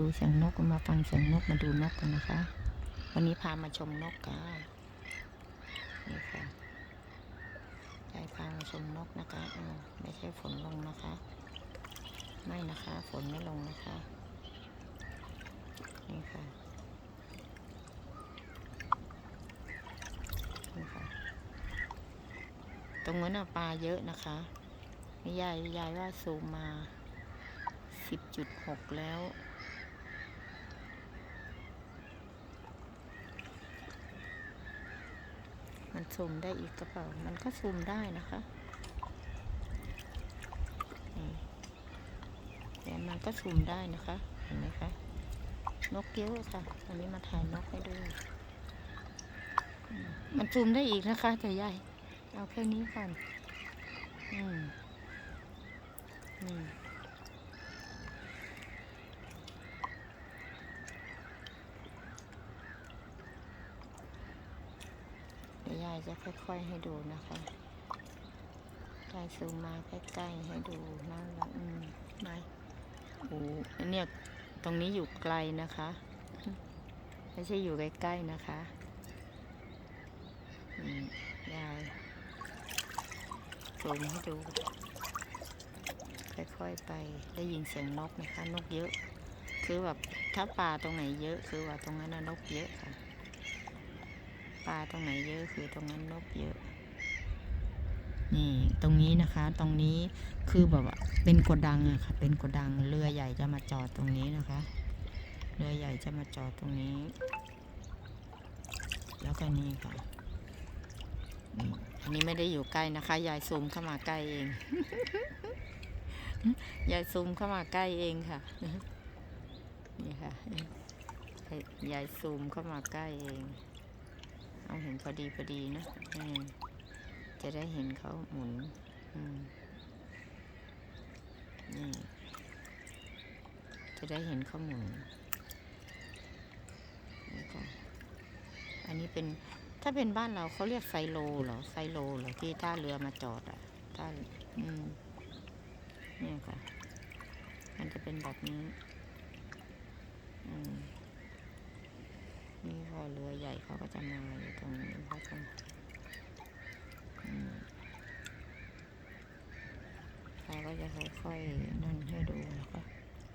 ดูเสียงนกมาฟังเสียงนกมาดูนกกันนะคะ วันนี้พามาชมนกกันนี่ค่ะยายพามาชมนกนะคะไม่ใช่ฝนลงนะคะ ไม่นะคะ ฝนไม่ลงนะคะนี่ค่ะนี่ค่ะ ตรงนั้น่ะปลาเยอะนะคะนี่ยายยายว่าซูมมาสิบจุดหกแล้ว มันซูมได้อีกกระเป๋า มันก็ซูมได้นะคะแต่มันก็ซูมได้นะคะ เห็นไหมคะ นกเยอะค่ะ อันนี้มาถ่ายนกให้ดูอืมมันซูมได้อีกนะคะแต่ใหญ่ เอาแค่นี้ก่อน อืมนี่เดี๋ยวยายจะค่อย ๆ ให้ดูนะคะยายซูมมาใกล้ๆให้ดูนั่นละอืมไม่โอ้อันเนี้ยตรงนี้อยู่ไกลนะคะ ไม่ใช่อยู่ใกล้ๆนะคะอืมยายซูมให้ดู ค่อยๆไปได้ยินเสียงนกนะคะ นกเยอะ คือแบบถ้าปลาตรงไหนเยอะ คือว่าตรงนั้นน่ะนกเยอะค่ะ ปลาตรงไหนเยอะคือตรงนั้นนกเยอะนี่ตรงนี้นะคะ ตรงนี้คือแบบว่าเป็นโกดังอะค่ะ เป็นโกดังเรือใหญ่จะมาจอดตรงนี้นะคะ เรือใหญ่จะมาจอดตรงนี้ แล้วก็นี่ค่ะนี่อันนี้ไม่ได้อยู่ใกล้นะคะ ยายซูมเข้ามาใกล้เอง ยายซูมเข้ามาใกล้เองค่ะ นี่ค่ะ ยายซูมเข้ามาใกล้เอง เอาเห็นพอดีพอดีนะอืมจะได้เห็นเขาหมุน อืมนี่จะได้เห็นเขาหมุนนี่ค่ะอันนี้เป็นถ้าเป็นบ้านเราเขาเรียกไซโลเหรอไซโลเหรอที่ท่าเรือมาจอดอะท่าอืมนี่ค่ะ มันจะเป็นแบบนี้ อืม เรือใหญ่เขาก็จะมาอยู่ตรงนี้เขาจะเขาก็จะค่อยๆนั่นให้ดูนะคะ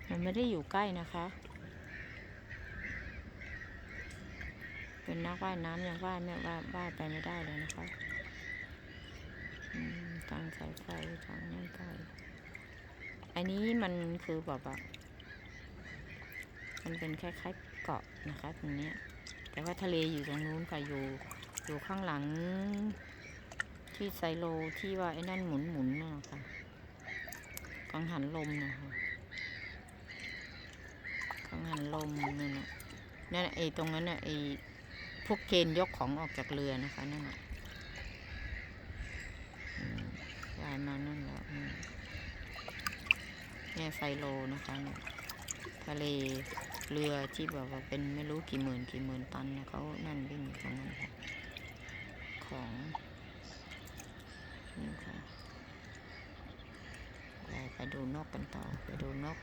มันไม่ได้อยู่ใกล้นะคะ เป็นนักว่ายน้ำยังว่ายไม่ว่ายว่ายไปไม่ได้เลยนะคะทางสายไฟทางนั่นไปอันนี้มันคือแบบว่ามันเป็นคล้ายๆเกาะนะคะตรงนี้ แต่ว่าทะเลอยู่ตรงนู้นค่ะอยู่อยู่ข้างหลัง ที่ไซโลที่ว่าไอ้นั่นหมุนหมุนๆน่ะค่ะกังหันลมนะคะกังหันลมนั่นน่ะนั่นไอ้ตรงนั้นน่ะไอ้พวกเกณฑ์ยกของออกจากเรือนะคะนั่นน่ะอืมยายมานั่นแล้วเนี่ยไซโลนะคะทะเล เรือที่แบบว่าเป็นไม่รู้กี่หมื่นกี่หมื่นตันนะเขานั่นวิ่งอยู่ตรงนั้นค่ะของนี่ค่ะไปดูนกกันต่อไปดูนก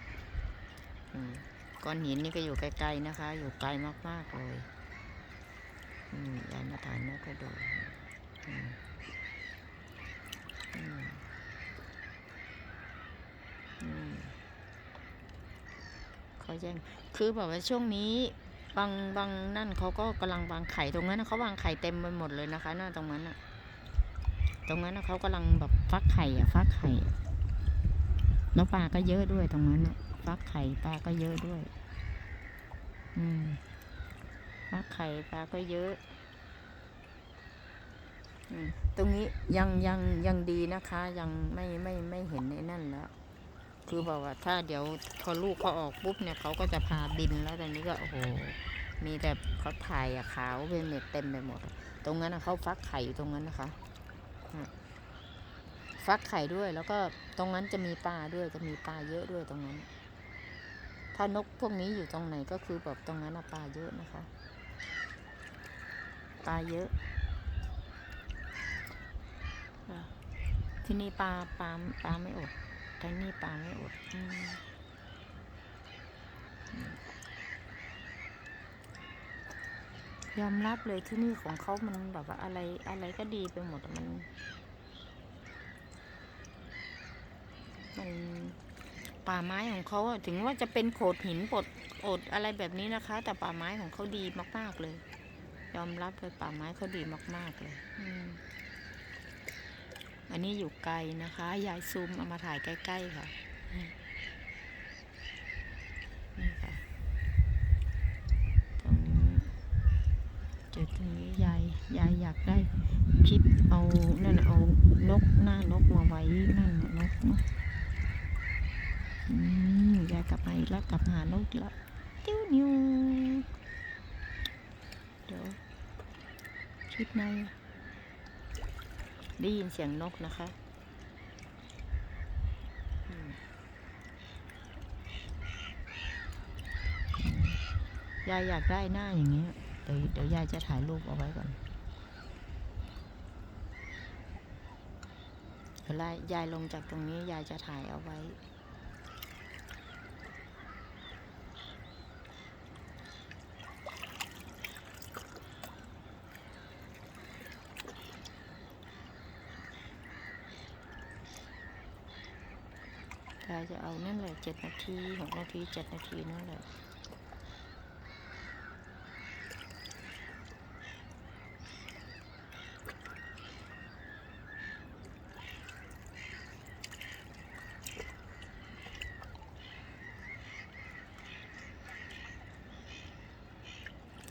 ก้อนหินนี่ก็อยู่ไกลๆนะคะ อยู่ไกลมากๆเลยยายมาถ่ายนกให้ดูอืมอืม แย่งคือแบบว่าช่วงนี้บางบางนั่นเขาก็กำลังวางไข่ตรงนั้นเขาวางไข่เต็มไปหมดเลยนะคะน่าตรงนั้นอะตรงนั้นเขากำลังแบบฟักไข่อะฟักไข่แล้วปลาก็เยอะด้วยตรงนั้นอะฟักไข่ปลาก็เยอะด้วย อืมฟักไข่ปลาก็เยอะอืมตรงนี้ยังยังยังดีนะคะ ยังไม่ไม่ไม่เห็นในนั่นแล้ว คือบอกว่าถ้าเดี๋ยวพอลูกเขาออกปุ๊บเนี่ยเขาก็จะพาบินแล้วตอนนี้ก็โอ้โหมีแต่เขาถ่ายอะขาวเป็นเม็ดเต็มไปหมด ตรงนั้นนะเขาฟักไข่อยู่ตรงนั้นนะคะฟักไข่ด้วย แล้วก็ตรงนั้นจะมีปลาด้วยจะมีปลาเยอะด้วยตรงนั้น ถ้านกพวกนี้อยู่ตรงไหนก็คือแบบตรงนั้นปลาเยอะนะคะปลาเยอะอะที่นี่ปลาปลาปลาไม่อด ทางนี้ปลาไม่อดยอมรับเลยที่นี่ของเขามันแบบว่าอะไรอะไรก็ดีไปหมดมัน มันป่าไม้ของเขาถึงว่าจะเป็นโขดหินปดอดอะไรแบบนี้นะคะ แต่ป่าไม้ของเขาดีมาก ๆเลย ยอมรับเลยป่าไม้เขาดีมาก ๆเลย อืม อันนี้อยู่ไกลนะคะ ยายซูมเอามาถ่ายใกล้ ๆ ค่ะนี่ค่ะตรงนี้จุดตรงนี้ยายยายอยากได้คลิปเอานั่นเอานกหน้านกมาไว้นั่นนกนะอืมยายกลับมาอีกแล้วกลับหานกอีกแล้วติ้วนิวเดี๋ยวคลิปใน ได้ยินเสียงนกนะคะยายอยากได้หน้าอย่างนี้เดี๋ยวเดี๋ยวยายจะถ่ายรูปเอาไว้ก่อนเวลายายลงจากตรงนี้ยายจะถ่ายเอาไว้ ยายจะเอานั่นแหละเจ็ดนาทีหกนาทีเจ็ดนาทีนั่นแหละ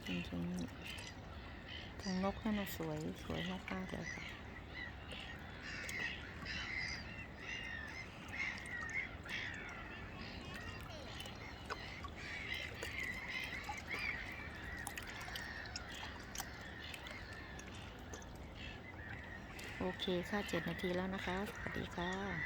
จริงๆทางนกนั่นน่ะสวย สวยมากๆเลยค่ะ โอเคค่ะเจ็ดนาทีแล้วนะคะ สวัสดีค่ะ